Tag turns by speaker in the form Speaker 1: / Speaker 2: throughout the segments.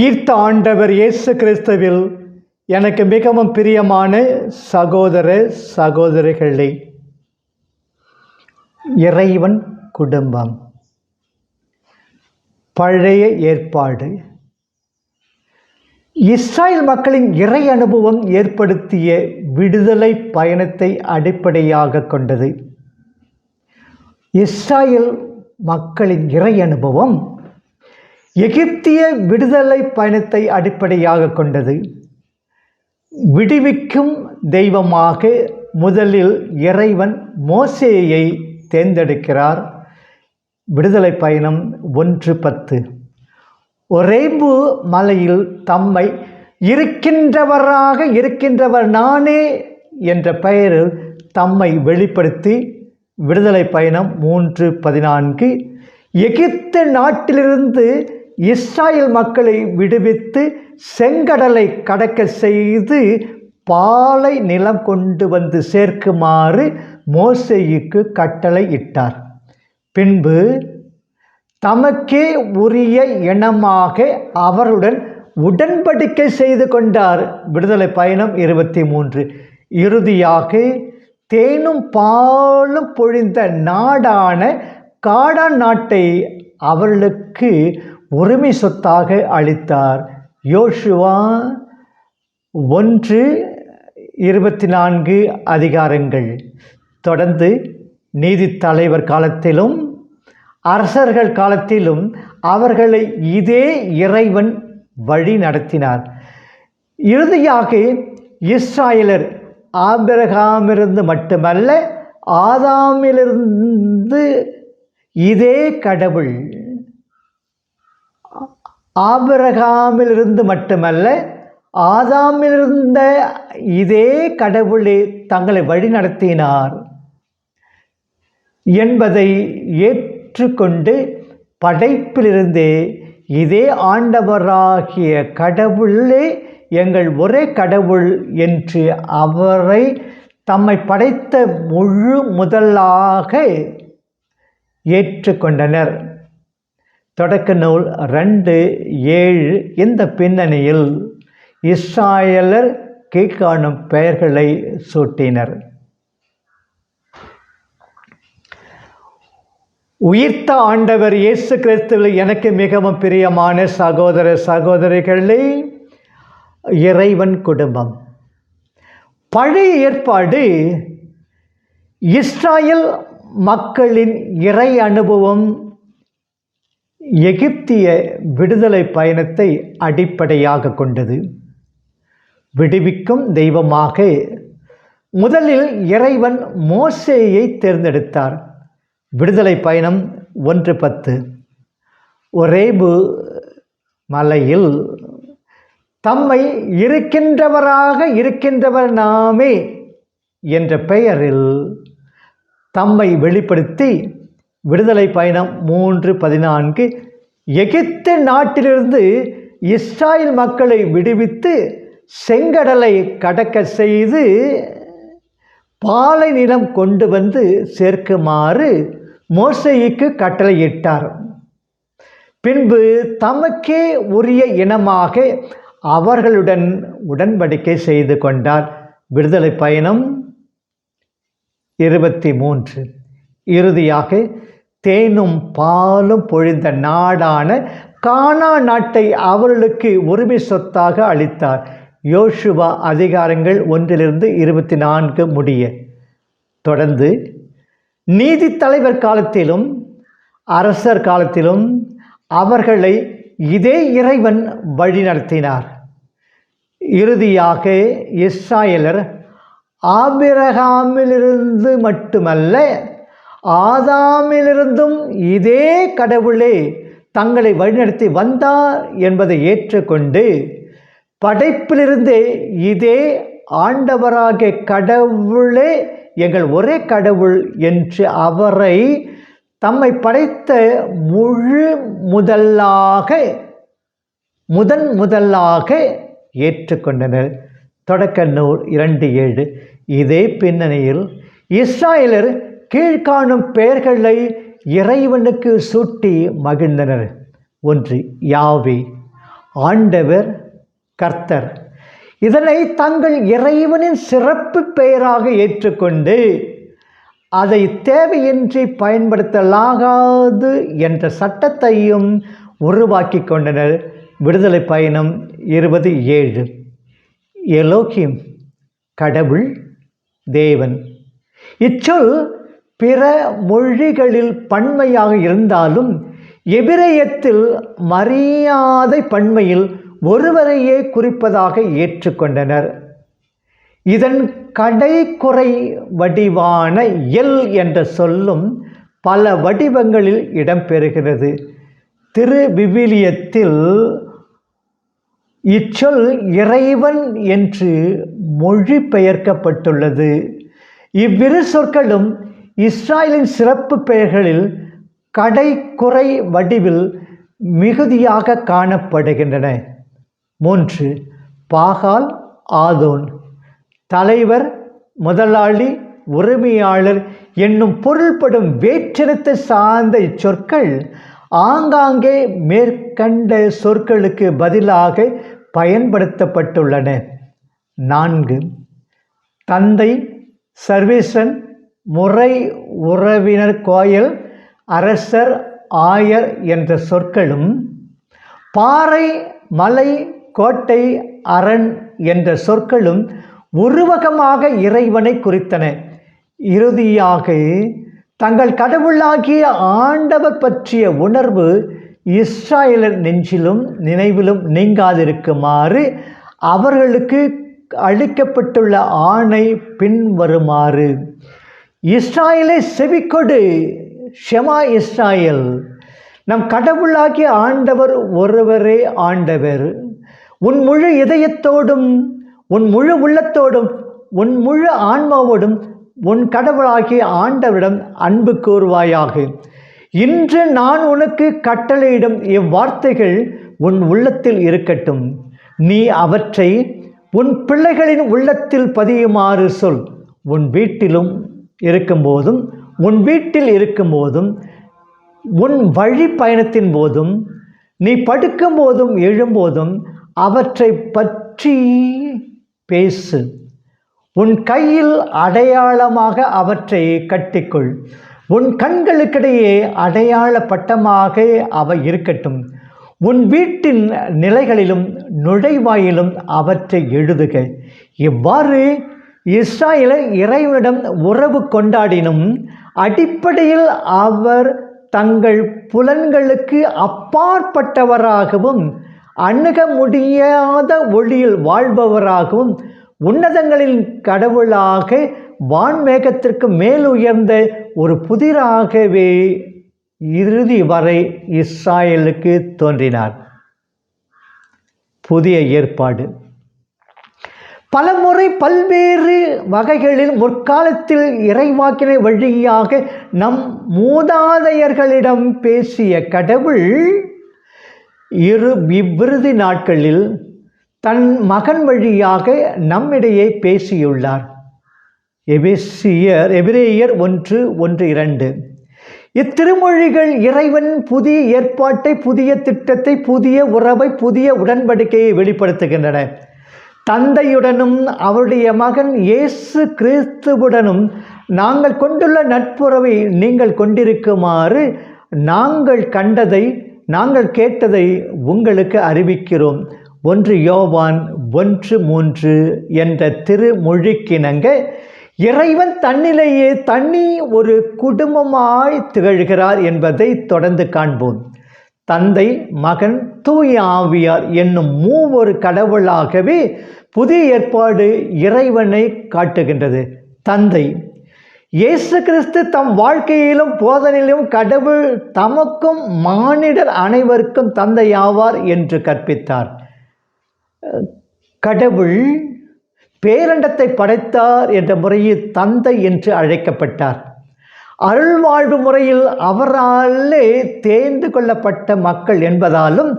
Speaker 1: உயிர்த்த ஆண்டவர் இயேசு கிறிஸ்துவில் எனக்கு மிகவும் பிரியமான சகோதர சகோதரிகளே இறைவன் குடும்பம். பழைய ஏற்பாடு. இஸ்ராயல் மக்களின் இறை அனுபவம் ஏற்படுத்திய விடுதலை பயணத்தை அடிப்படையாக கொண்டது. இஸ்ராயல் மக்களின் இறை அனுபவம் எகிப்திய விடுதலை பயணத்தை அடிப்படையாக கொண்டது. விடுவிக்கும் தெய்வமாக முதலில் இறைவன் மோசேயை தேர்ந்தெடுக்கிறார். விடுதலை பயணம் ஒன்று பத்து. ஒரேபு மலையில் தம்மை இருக்கின்றவராக இருக்கின்றவர் நானே என்ற பெயரில் தம்மை வெளிப்படுத்தி விடுதலை பயணம் மூன்று பதினான்கு. எகிப்து நாட்டிலிருந்து இஸ்ராயல் மக்களை விடுவித்து செங்கடலை கடக்க செய்து பாலை நிலம் கொண்டு வந்து சேர்க்குமாறு மோசேயுக்கு கட்டளை இட்டார். பின்பு தமக்கே உரிய இனமாக அவருடன் உடன்படிக்கை செய்து கொண்டார். விடுதலை பயணம் இருபத்தி மூன்று. இறுதியாக தேனும் பாலும் பொழிந்த நாடான காடான் நாட்டை அவர்களுக்கு உரிமை சொத்தாக அளித்தார். யோசுவா ஒன்று இருபத்தி நான்கு அதிகாரங்கள். தொடர்ந்து நீதித்தலைவர் காலத்திலும் அரசர்கள் காலத்திலும் அவர்களை இதே இறைவன் வழி நடத்தினார். இறுதியாக இஸ்ராயலர் ஆபிரகாமிருந்து மட்டுமல்ல ஆதாமிலிருந்து இதே கடவுள் ஆபிரகாமிலிருந்து மட்டுமல்ல ஆதாமிலிருந்த இதே கடவுளே தங்களை வழிநடத்தினார் என்பதை ஏற்றுக்கொண்டு படைப்பிலிருந்தே இதே ஆண்டவராகிய கடவுளே எங்கள் ஒரே கடவுள் என்று அவரை தம்மை படைத்த முழு முதலாக ஏற்றுக்கொண்டனர். தொடக்க நூல் ரெண்டு ஏழு இந்த பின்னணியில் இஸ்ராயலர் கீழ்காணும் பெயர்களை சூட்டினர்? உயிர்த்த ஆண்டவர் இயேசு கிறிஸ்துவில் எனக்கு மிகவும் பிரியமான சகோதர சகோதரிகளே இறைவன் குடும்பம். பழைய ஏற்பாடு இஸ்ராயல் மக்களின் இறை அனுபவம் எகிப்திய விடுதலை பயணத்தை அடிப்படையாக கொண்டது. விடுவிக்கும் தெய்வமாக முதலில் இறைவன் மோசேயை தேர்ந்தெடுத்தார். விடுதலை பயணம் ஒன்று பத்து. ஒரேபு மலையில் தம்மை இருக்கின்றவராக இருக்கின்றவர் நாமே என்ற பெயரில் தம்மை வெளிப்படுத்தி விடுதலை பயணம் மூன்று பதினான்கு. எகிப்து நாட்டிலிருந்து இஸ்ராயல் மக்களை விடுவித்து செங்கடலை கடக்க செய்து பாலை நிலம் கொண்டு வந்து சேர்க்குமாறு மோசைக்கு கட்டளையிட்டார். பின்பு தமக்கே உரிய இனமாக அவர்களுடன் உடன்படிக்கை செய்து கொண்டார். விடுதலை பயணம் இருபத்தி மூன்று. இறுதியாக தேனும் பாலும் பொழிந்த நாடான கானா நாட்டை அவர்களுக்கு உரிமை சொத்தாக அளித்தார். யோசுவா அதிகாரங்கள் ஒன்றிலிருந்து இருபத்தி நான்கு முடிய. தொடர்ந்து நீதி தலைவர் காலத்திலும் அரசர் காலத்திலும் அவர்களை இதே இறைவன் வழிநடத்தினார் இறுதியாக இஸ்ராயலர் ஆபிரகாமிலிருந்து மட்டுமல்ல ஆதாமிலிருந்தும் இதே கடவுளே தங்களை வழிநடத்தி வந்தார் என்பதை ஏற்றுக்கொண்டு படைப்பிலிருந்தே இதே ஆண்டவராகிய கடவுளே எங்கள் ஒரே கடவுள் என்று அவரை தம்மை படைத்த முழு முதலாக முதன் முதலாக ஏற்றுக்கொண்டனர். தொடக்க நூல் இரண்டு ஏழு. இதே பின்னணியில் இஸ்ராயலர் கீழ்காணும் பெயர்களை இறைவனுக்கு சூட்டி மகிழ்ந்தனர். ஒன்று யாவே. ஆண்டவர் கர்த்தர். இதனை தங்கள் இறைவனின் சிறப்பு பெயராக ஏற்றுக்கொண்டு அதை தேவையின்றி பயன்படுத்தலாகாது என்ற சட்டத்தையும் உருவாக்கி கொண்டனர். விடுதலை பயணம் இருபது ஏழு. எலோகிம் கடவுள் தேவன். இச்சொல் பிற மொழிகளில் பன்மையாக இருந்தாலும் எபிரேயத்தில் மரியாதை பன்மையில் ஒருவரையே குறிப்பதாக ஏற்றுக்கொண்டனர். இதன் கடைக்குறை வடிவான எல் என்ற சொல்லும் பல வடிவங்களில் இடம்பெறுகிறது. திரு விவிலியத்தில் இச்சொல் இறைவன் என்று மொழிபெயர்க்கப்பட்டுள்ளது. இவ்விரு சொற்களும் இஸ்ராயலின் சிறப்பு பெயர்களில் கடை குறை வடிவில் மிகுதியாக காணப்படுகின்றன. மூன்று பாகால் ஆதோன். தலைவர் முதலாளி உரிமையாளர் என்னும் பொருள்படும் வேற்றினத்தை சார்ந்த இச்சொற்கள் ஆங்காங்கே மேற்கண்ட சொற்களுக்கு பதிலாக பயன்படுத்தப்பட்டுள்ளன. நான்கு தந்தை சர்வேசன் முறை உறவினர் கோயில் அரசர் ஆயர் என்ற சொற்களும் பாறை மலை கோட்டை அரண் என்ற சொற்களும் உருவகமாக இறைவனை குறித்தன. இறுதியாக தங்கள் கடவுளாகிய ஆண்டவர் பற்றிய உணர்வு இஸ்ராயலர் நெஞ்சிலும் நினைவிலும் நீங்காதிருக்குமாறு அவர்களுக்கு அளிக்கப்பட்டுள்ள ஆணை பின்வருமாறு. இஸ்ராயலை செவிக்கொடு ஷெமா இஸ்ராயல். நம் கடவுளாகிய ஆண்டவர் ஒருவரே ஆண்டவர். உன் முழு இதயத்தோடும் உன் முழு உள்ளத்தோடும் உன் முழு ஆன்மாவோடும் உன் கடவுளாகிய ஆண்டவரிடம் அன்பு கூறுவாயாக. இன்று நான் உனக்கு கட்டளையிடும் இவ்வார்த்தைகள் உன் உள்ளத்தில் இருக்கட்டும். நீ அவற்றை உன் பிள்ளைகளின் உள்ளத்தில் பதியுமாறு சொல். உன் வீட்டிலும் இருக்கும்போதும் உன் வீட்டில் இருக்கும்போதும் உன் வழி பயணத்தின் போதும் நீ படுக்கும் போதும் எழும்போதும் அவற்றை பற்றி பேசு. உன் கையில் அடையாளமாக அவற்றை கட்டிக்கொள். உன் கண்களுக்கிடையே அடையாள பட்டமாக அவை இருக்கட்டும். உன் வீட்டின் நிலைகளிலும் நுழைவாயிலும் அவற்றை எழுதுக. இவ்வாறு இஸ்ராயலை இறைவனிடம் உறவு கொண்டாடினும் அடிப்படையில் அவர் தங்கள் புலன்களுக்கு அப்பாற்பட்டவராகவும் அணுக முடியாத ஒளியில் வாழ்பவராகவும் உன்னதங்களின் கடவுளாக வான்மேகத்திற்கு மேல் உயர்ந்த ஒரு புதிராகவே இறுதி வரை இஸ்ராயலுக்கு தோன்றினார். புதிய ஏற்பாடு. பலமுறை பல்வேறு வகைகளில் முற்காலத்தில் இறைவாக்கினை வழியாக நம் மூதாதையர்களிடம் பேசிய கடவுள் இரு இவ்விருதி நாட்களில் தன் மகன் வழியாக நம்மிடையே பேசியுள்ளார். எபிசியர் எபிரேயர் ஒன்று ஒன்று இரண்டு. இத்திருமொழிகள் இறைவன் புதிய ஏற்பாட்டை புதிய திட்டத்தை புதிய உறவை புதிய உடன்படிக்கையை வெளிப்படுத்துகின்றன. தந்தையுடனும் அவருடைய மகன் இயேசு கிறிஸ்துவுடனும் நாங்கள் கொண்டுள்ள நட்புறவை நீங்கள் கொண்டிருக்குமாறு நாங்கள் கண்டதை நாங்கள் கேட்டதை உங்களுக்கு அறிவிக்கிறோம். ஒன்று யோவான் ஒன்று மூன்று என்ற திருமொழிக்கிணங்க இறைவன் தன்னிலேயே தனி ஒரு குடும்பமாய் திகழ்கிறார் என்பதை தொடர்ந்து காண்போம். தந்தை மகன் தூய ஆவியார் என்னும் மூவொரு கடவுளாகவே புதிய ஏற்பாடு இறைவனை காட்டுகின்றது. தந்தை இயேசு கிறிஸ்து தம் வாழ்க்கையிலும் போதனையிலும் கடவுள் தமக்கும் மானிடர் அனைவருக்கும் தந்தையாவார் என்று கற்பித்தார். கடவுள் பேரண்டத்தை படைத்தார் என்ற முறையில் தந்தை என்று அழைக்கப்பட்டார். அருள்வாழ்வு முறையில் அவராலே தேர்ந்து கொள்ளப்பட்ட மக்கள் என்பதாலும்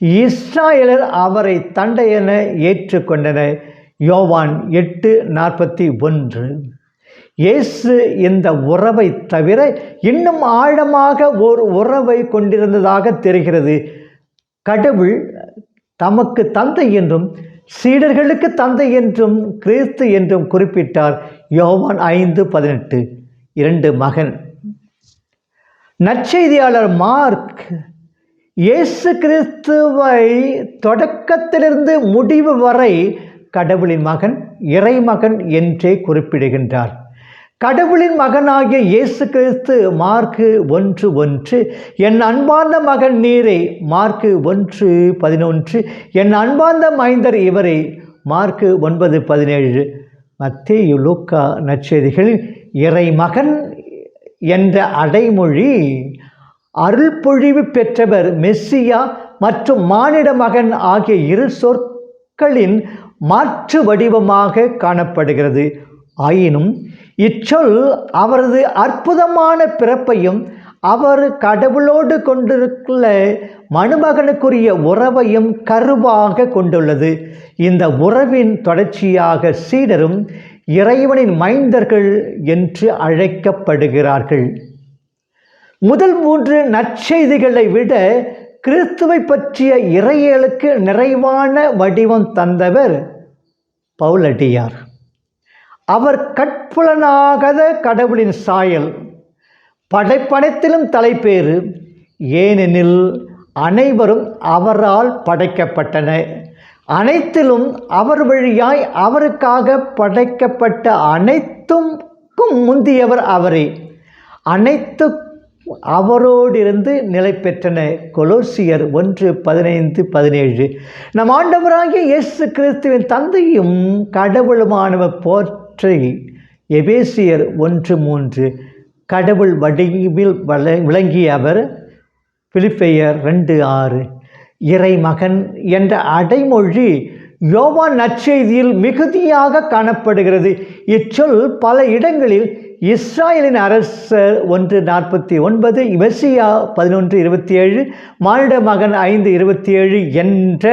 Speaker 1: இஸ்ராயலர் அவரை தண்டையென ஏற்றுக்கொண்டனர். யோவான் எட்டு நாற்பத்தி ஒன்று. இயேசு இந்த உறவை தவிர இன்னும் ஆழமாக ஒரு உறவை கொண்டிருந்ததாக தெரிகிறது. கடவுள் தமக்கு தந்தை என்றும் சீடர்களுக்கு தந்தை என்றும் கிறிஸ்து என்றும் குறிப்பிட்டார். யோவான் ஐந்து பதினெட்டு. இரண்டு மகன். நற்செய்தியாளர் மார்க் இயேசு கிறிஸ்துவை தொடக்கத்திலிருந்து முடிவு வரை கடவுளின் மகன் இறைமகன் என்றே குறிப்பிடுகின்றார். கடவுளின் மகனாகிய இயேசு கிறிஸ்து மார்க்கு ஒன்று ஒன்று என் அன்பார்ந்த மகன் நீரை மார்க்கு ஒன்று பதினொன்று என் அன்பார்ந்த மைந்தர் இவரை மார்க்கு ஒன்பது பதினேழு. மத்திய லூக்கா நற்செய்திகளில் இறைமகன் என்ற அடைமொழி அருள்பொழிவு பெற்றவர் மெஸ்ஸியா மற்றும் மானிட மகன் ஆகிய இரு சொற்களின் மாற்று வடிவமாக காணப்படுகிறது. ஆயினும் இச்சொல் அவரது அற்புதமான பிறப்பையும் அவர் கடவுளோடு கொண்டிருக்கிற மணுமகனுக்குரிய உறவையும் கருவாக கொண்டுள்ளது. இந்த உறவின் தொடர்ச்சியாக சீடரும் இறைவனின் மைந்தர்கள் என்று அழைக்கப்படுகிறார்கள். முதல் மூன்று நற்செய்திகளை விட கிறிஸ்துவை பற்றிய இறையலுக்கு நிறைவான வடிவம் தந்தவர் பவுலடியார். அவர் கட்புலனாகாத கடவுளின் சாயல் படைப்படைத்திலும் தலைப்பேறு ஏனெனில் அனைவரும் அவரால் படைக்கப்பட்டன. அனைத்திலும் அவர் வழியாய் அவருக்காக படைக்கப்பட்ட அனைத்துக்கும் முந்தியவர் அவரே. அனைத்து அவரோடிருந்து நிலை பெற்றன கொலோசியர் ஒன்று பதினைந்து பதினேழு. நம் ஆண்டவராகிய இயேசு கிறிஸ்துவின் தந்தையும் கடவுளுமானவர் போற்றி. எபேசியர் ஒன்று மூன்று. கடவுள் வடிவில் வள விளங்கிய அவர் பிலிப்பையர் ரெண்டு ஆறு. இறைமகன் என்ற அடைமொழி யோவான் நற்செய்தியில் மிகுதியாக காணப்படுகிறது. இச்சொல் பல இடங்களில் இஸ்ராயலின் அரசர் ஒன்று நாற்பத்தி ஒன்பது மெஸ்ஸியா பதினொன்று இருபத்தி ஏழு மானிட மகன் ஐந்து இருபத்தி ஏழு என்ற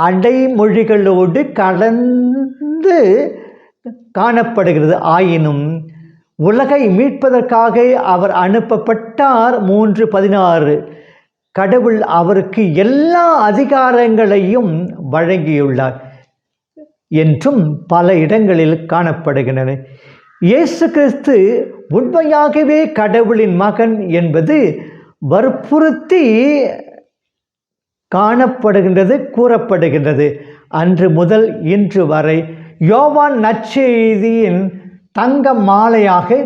Speaker 1: அடைமொழிகளோடு கலந்து காணப்படுகிறது. ஆயினும் உலகை மீட்பதற்காக அவர் அனுப்பப்பட்டார். மூன்று பதினாறு கடவுள் அவருக்கு எல்லா அதிகாரங்களையும் வழங்கியுள்ளார் என்றும் பல இடங்களில் காணப்படுகின்றன. இயேசு கிறிஸ்து உண்மையாகவே கடவுளின் மகன் என்பது வற்புறுத்தி காணப்படுகின்றது கூறப்படுகின்றது. அன்று முதல் இன்று வரை யோவான் நற்செய்தியின் தங்க மாலையாக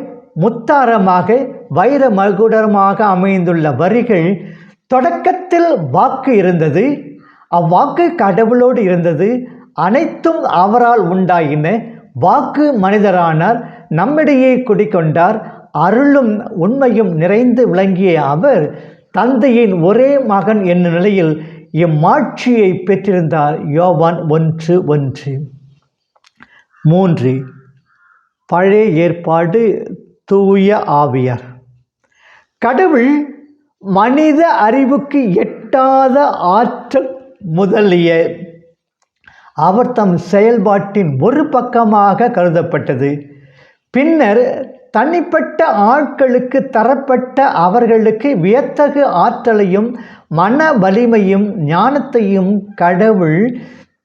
Speaker 1: முத்தாரமாக வைர மகுடரமாக அமைந்துள்ள வரிகள் தொடக்கத்தில் வாக்கு இருந்தது அவ்வாக்கு கடவுளோடு இருந்தது அனைத்தும் அவரால் உண்டாயின. வாக்கு மனிதரானார் நம்மிடையே குடிக்கொண்டார் அருளும் உண்மையும் நிறைந்து விளங்கிய அவர் தந்தையின் ஒரே மகன் என்னும் நிலையில் இம்மாட்சியை பெற்றிருந்தார். யோவான் ஒன்று ஒன்று. மூன்று. பழைய ஏற்பாடு தூய ஆவியார். கடவுள் மனித அறிவுக்கு எட்டாத ஆற்றல் முதலிய அவர் தம் செயல்பாட்டின் ஒரு பக்கமாக கருதப்பட்டது. பின்னர் தனிப்பட்ட ஆட்களுக்கு தரப்பட்ட அவர்களுக்கு வியத்தகு ஆற்றலையும் மன வலிமையும் ஞானத்தையும் கடவுள்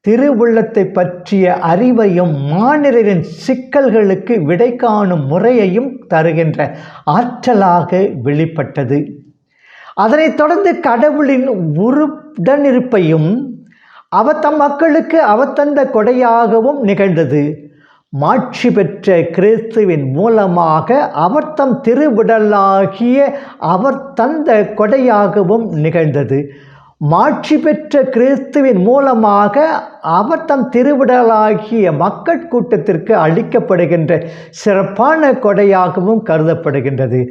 Speaker 1: திருவுள்ளத்தை பற்றிய அறிவையும் மாநிலரின் சிக்கல்களுக்கு விடை காணும் முறையையும் தருகின்ற ஆற்றலாக வெளிப்பட்டது. அதனைத் தொடர்ந்து கடவுளின் உருடனிருப்பையும் அவர் தம் மக்களுக்கு அவர் தந்த கொடையாகவும் நிகழ்ந்தது. மாட்சி பெற்ற கிறிஸ்துவின் மூலமாக அவர் தம் திருவிடலாகிய அவர் தந்த கொடையாகவும் நிகழ்ந்தது. மாட்சி பெற்ற கிறிஸ்துவின் மூலமாக அவர் தம் திருவிடலாகிய மக்கள் கூட்டத்திற்கு அளிக்கப்படுகின்ற சிறப்பான கொடையாகவும் கருதப்படுகின்றது.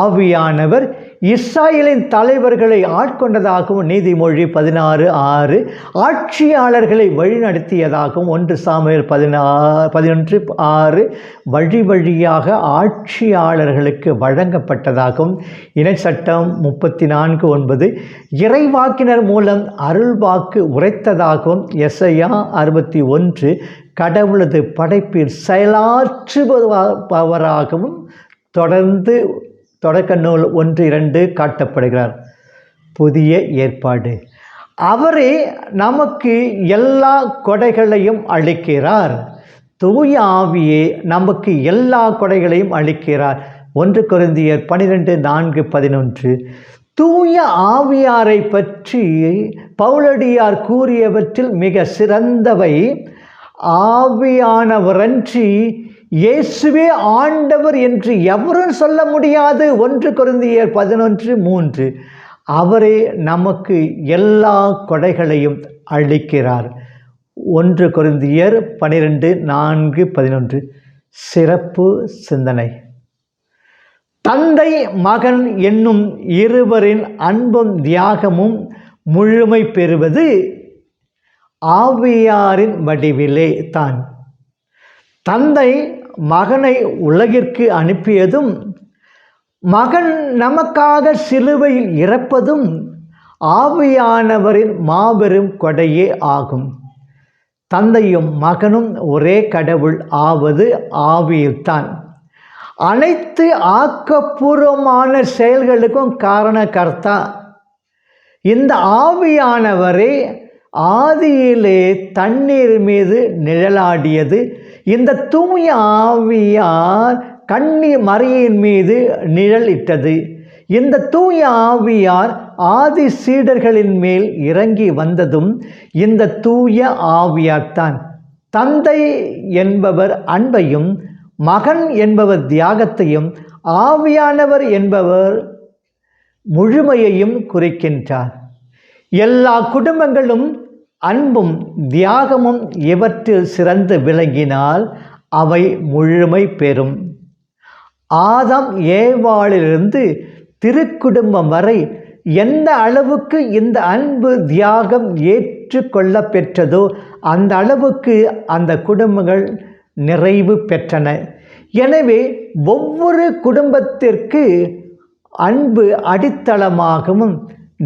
Speaker 1: ஆவியானவர் இஸ்ராயலின் தலைவர்களை ஆட்கொண்டதாகவும் நீதிமொழி பதினாறு ஆறு ஆட்சியாளர்களை வழிநடத்தியதாகவும் ஒன்று சாமியல் பதினா பதினொன்று ஆறு வழி வழியாக ஆட்சியாளர்களுக்கு வழங்கப்பட்டதாகவும் இணைச்சட்டம் முப்பத்தி நான்கு ஒன்பது இறைவாக்கினர் மூலம் அருள்வாக்கு உரைத்ததாகவும் எஸ்ஐயா அறுபத்தி ஒன்று கடவுளது படைப்பில் செயலாற்றுபவராகவும் தொடர்ந்து தொடக்க நூல் ஒன்று இரண்டு காட்டப்படுகிறார். புதிய ஏற்பாடு. அவரே நமக்கு எல்லா கொடைகளையும் அளிக்கிறார். தூய ஆவியே நமக்கு எல்லா கொடைகளையும் அளிக்கிறார். ஒன்று குருந்தியர் பனிரெண்டு நான்கு பதினொன்று. தூய ஆவியாரை பற்றி பவுலடியார் கூறியவற்றில் மிக சிறந்தவை. ஆவியானவரன்றி இயேசுவே ஆண்டவர் என்று எவரும் சொல்ல முடியாது. ஒன்று குருந்தியர் பதினொன்று மூன்று. அவரே நமக்கு எல்லா கொடைகளையும் அளிக்கிறார். ஒன்று குருந்தியர் பனிரெண்டு நான்கு பதினொன்று. சிறப்பு சிந்தனை. தந்தை மகன் என்னும் இருவரின் அன்பும் தியாகமும் முழுமை பெறுவது ஆவியாரின் வடிவிலே தான். தந்தை மகனை உலகிற்கு அனுப்பியதும் மகன் நமக்காக சிலுவையில் இறப்பதும் ஆவியானவரின் மாபெரும் கொடையே ஆகும். தந்தையும் மகனும் ஒரே கடவுள் ஆவது ஆவியில்தான். அனைத்து ஆக்கப்பூர்வமான செயல்களுக்கும் காரணகர்த்தா. இந்த ஆவியானவரே ஆதியிலே தண்ணீர் மீது நிழலாடியது. இந்த தூய ஆவியார் கண்ணீர் மறையின் மீது நிழல் இட்டது இந்த தூய ஆவியார் ஆதி சீடர்களின் மேல் இறங்கி வந்ததும் இந்த தூய ஆவியார்தான். தந்தை என்பவர் அன்பையும் மகன் என்பவர் தியாகத்தையும் ஆவியானவர் என்பவர் முழுமையையும் குறிக்கின்றார். எல்லா குடும்பங்களும் அன்பும் தியாகமும் இவற்றில் சிறந்து விளங்கினால் அவை முழுமை பெறும். ஆதாம் ஏவாளிலிருந்து திருக்குடும்பம் வரை எந்த அளவுக்கு இந்த அன்பு தியாகம் ஏற்றுக்கொள்ள பெற்றதோ அந்த அளவுக்கு அந்த குடும்பங்கள் நிறைவு பெற்றன. எனவே ஒவ்வொரு குடும்பத்திற்கு அன்பு அடித்தளமாகவும்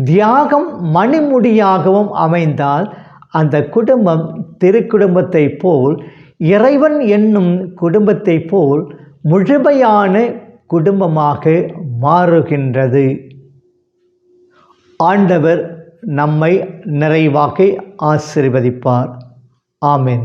Speaker 1: தியாகம் மணிமுடியாகவும் அமைந்தால் அந்த குடும்பம் திருக்குடும்பத்தை போல் இறைவன் என்னும் குடும்பத்தை போல் முழுமையான குடும்பமாக மாறுகின்றது. ஆண்டவர் நம்மை நிறைவாக ஆசிர்வதிப்பார். ஆமேன்.